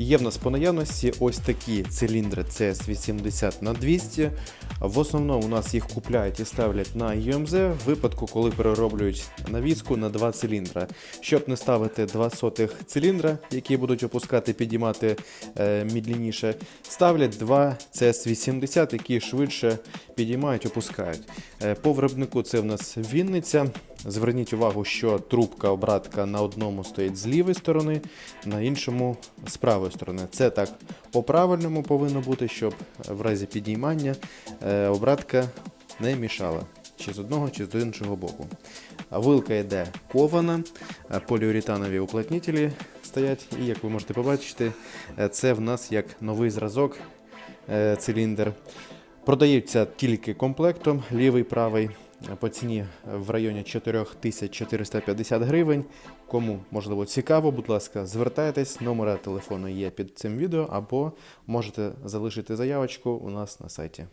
Є в нас по наявності ось такі циліндри CS80 на 200. В основному у нас їх купляють і ставлять на UMZ в випадку, коли перероблюють навіску на два циліндра. Щоб не ставити два сотих циліндра, які будуть опускати, підіймати е, мідлініше, ставлять два CS80, які швидше підіймають, опускають. Е, по виробнику це в нас Вінниця. Зверніть увагу, що трубка обратка на одному стоїть з лівої сторони, на іншому з правої сторони. Це так по-правильному повинно бути, щоб в разі підіймання е, обратка не мішала чи з одного, чи з іншого боку. Вилка йде кована, поліуретанові уплотнителі стоять, і як ви можете побачити, е, це в нас як новий зразок е, циліндр. Продаються тільки комплектом, лівий, правий, по ціні в районі 4450 гривень. Кому можливо цікаво, будь ласка, звертайтесь, номера телефону є під цим відео, або можете залишити заявочку у нас на сайті.